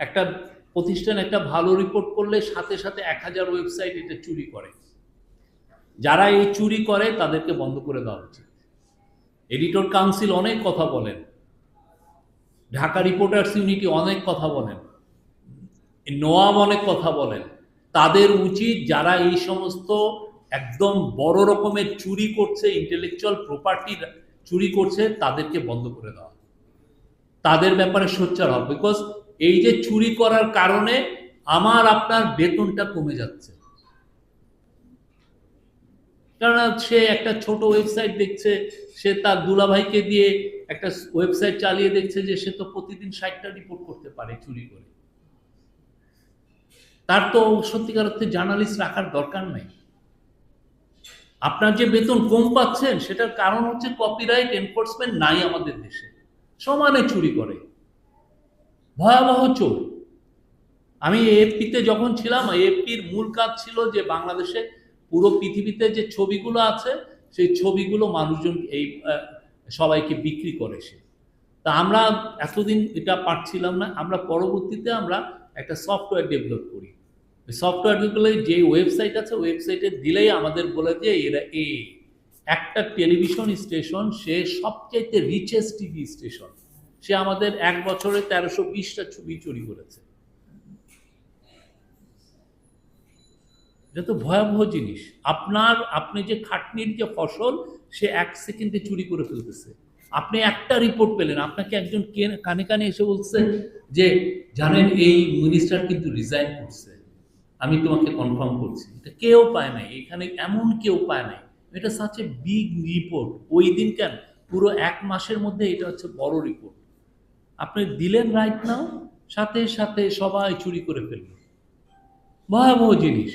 একটা প্রতিষ্ঠান একটা ভালো রিপোর্ট করলে সাথে সাথে এক হাজার ওয়েবসাইট এটা চুরি করে। যারা এই চুরি করে, তাদেরকে বন্ধ করে দেওয়া উচিত এডিটর কাউন্সিল অনেক কথা বলেন। ঢাকা রিপোর্টার্স ইউনিটি অনেক কথা বলেন। নোয়াম অনেক কথা বলেন। তাদের উচিত যারা এই সমস্ত একদম বড় রকমের চুরি করছে ইন্টেলেকচুয়াল প্রপার্টি চুরি করছে, তাদেরকে বন্ধ করে দেওয়া। তাদের ব্যাপারে সোচ্চার হবে বিকজ এই যে চুরি করার কারণে আমার আপনার বেতনটা কমে যাচ্ছে। কারণ সে একটা ছোট ওয়েবসাইট দেখছে, সে তার দুলাভাইকে দিয়ে একটা ওয়েবসাইট চালিয়ে দেখছে যে সে তো প্রতিদিন ষাটটা রিপোর্ট করতে পারে চুরি করে। তার তো সত্যিকার অর্থে জার্নালিস্ট রাখার দরকার নেই। আপনার যে বেতন কম পাচ্ছেন, সেটার কারণ হচ্ছে কপিরাইট এনফোর্সমেন্ট নাই আমাদের দেশে। সমানে চুরি করে। ভয়াবহ চোর। আমি এএফপিতে যখন ছিলাম এএফপির মূল কাজ ছিল যে বাংলাদেশে পুরো পৃথিবীতে যে ছবিগুলো আছে, সেই ছবিগুলো মানুষজন এই সবাইকে বিক্রি করে সে। তা আমরা এতদিন এটা পারছিলাম না, আমরা পরবর্তীতে আমরা একটা সফটওয়্যার ডেভেলপ করি। সফটওয়্যার সফটওয়্যারগুলো যে ওয়েবসাইট আছে, ওয়েবসাইটে দিলেই আমাদের বলে যে এরা এ একটা টেলিভিশন স্টেশন, সে সবচাইতে রিচেস্ট টিভি স্টেশন সে আমাদের এক বছরে তেরোশো বিশটা ছবি চুরি করেছে। এটা ভয়াবহ জিনিস। আপনার, আপনি যে খাটনির যে ফসল, সে এক সেকেন্ডে চুরি করে ফেলতেছে। আপনি একটা রিপোর্ট পেলেন, আপনাকে একজন কানে কানে এসে বলছে যে, জানেন, এই মিনিস্টার কিন্তু রিজাইন করছে। আমি তোমাকে কনফার্ম করছি। এটা কেউ পায় নাই। এখানে এমন কেউ পায় নাই। এটা সাচ এ বিগ রিপোর্ট ওই দিন কেন? পুরো এক মাসের মধ্যে এটা হচ্ছে বড় রিপোর্ট আপনি দিলেন রাইট নাও সাথে সাথে সবাই চুরি করে ফেলল। ভয়াবহ জিনিস।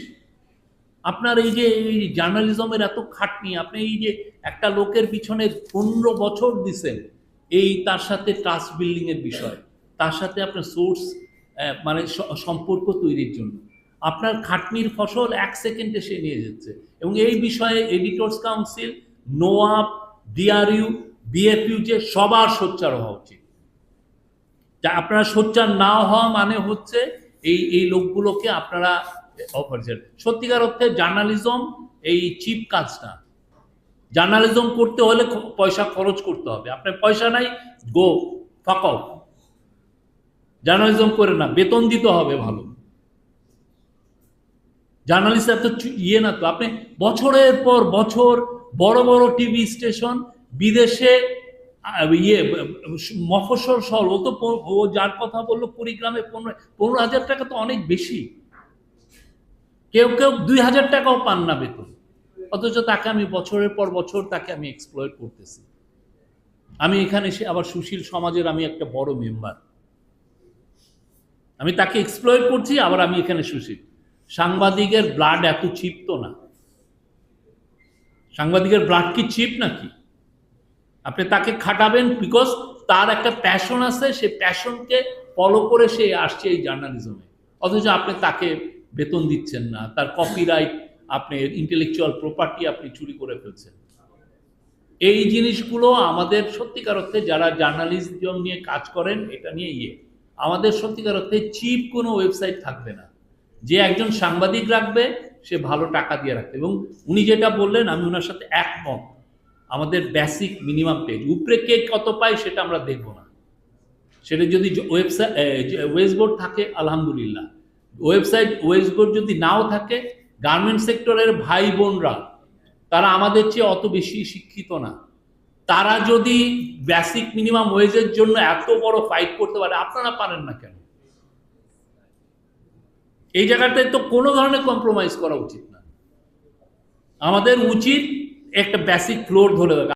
আপনার এই যে এই জার্নালিজমের এত খাটনি, আপনি এই যে একটা লোকের পিছনে পনেরো বছর দিছেন, এই তার সাথে ট্রাস্ট বিল্ডিং এর বিষয়, তার সাথে আপনার সোর্স মানে সম্পর্ক তৈরির জন্য। আপনার খাটনির ফসল এক সেকেন্ডে সে নিয়ে যাচ্ছে। এবং এই বিষয়ে editors council NOAB DRU BFU যে সবার সোচ্চার হওয়া উচিত। যা আপনারা সোচ্চার না হওয়া মানে হচ্ছে এই এই লোকগুলোকে আপনারা অপরিচয় সত্যিকার অর্থে জার্নালিজম এই চিপ কাজ না জার্নালিজম করতে হলে পয়সা খরচ করতে হবে। আপনার পয়সা নাই, গো ফাঁকাও জার্নালিজম করে না, বেতন দিতে হবে ভালো। জার্নালিস্ট এত ইয়ে না তো। আপনি বছরের পর বছর বড় বড় টিভি স্টেশন বিদেশে ইয়ে মফস্বল শহর, ও তো ও যার কথা বলল কুড়িগ্রামে পনেরো পনেরো হাজার টাকা তো অনেক বেশি। কেউ কেউ দুই হাজার টাকাও পান না বেতন। অথচ তাকে আমি বছরের পর বছর তাকে আমি এক্সপ্লয়েট করতেছি। আমি এখানে এসে আবার সুশীল সমাজের আমি একটা বড় মেম্বার আমি তাকে এক্সপ্লয়েট করছি, আবার আমি এখানে সুশীল। সাংবাদিকের ব্লাড এত চিপ তো না। সাংবাদিকের ব্লাড কি চিপ নাকি? আপনি তাকে খাটাবেন বিকজ তার একটা প্যাশন আছে, সে প্যাশনকে ফলো করে সে আসছে এই জার্নালিজমে অথচ আপনি তাকে বেতন দিচ্ছেন না, তার কপিরাইট আপনি ইন্টেলেকচুয়াল প্রপার্টি আপনি চুরি করে ফেলছেন। এই জিনিসগুলো আমাদের সত্যিকার অর্থে যারা জার্নালিজম নিয়ে কাজ করেন, এটা নিয়ে ইয়ে। আমাদের সত্যিকার অর্থে চিপ কোনো ওয়েবসাইট থাকবে না। যে একজন সাংবাদিক রাখবে, সে ভালো টাকা দিয়ে রাখবে। এবং উনি যেটা বললেন, আমি ওনার সাথে একমত। আমাদের বেসিক মিনিমাম পেজ উপরে কে কত পায় সেটা আমরা দেখব না। সেটা যদি ওয়েবসাইট ওয়েস্টবোর্ড থাকে, আলহামদুলিল্লাহ। ওয়েবসাইট ওয়েস্টবোর্ড যদি নাও থাকে গার্মেন্ট সেক্টরের ভাই বোনরা, তারা আমাদের চেয়ে অত বেশি শিক্ষিত না। তারা যদি বেসিক মিনিমাম ওয়েজের জন্য এত বড় ফাইট করতে পারে, আপনারা পারেন না কেন? এই জায়গাটায় তো কোনো ধরনের কম্প্রোমাইজ করা উচিত না। আমাদের উচিত একটা বেসিক ফ্লোর ধরে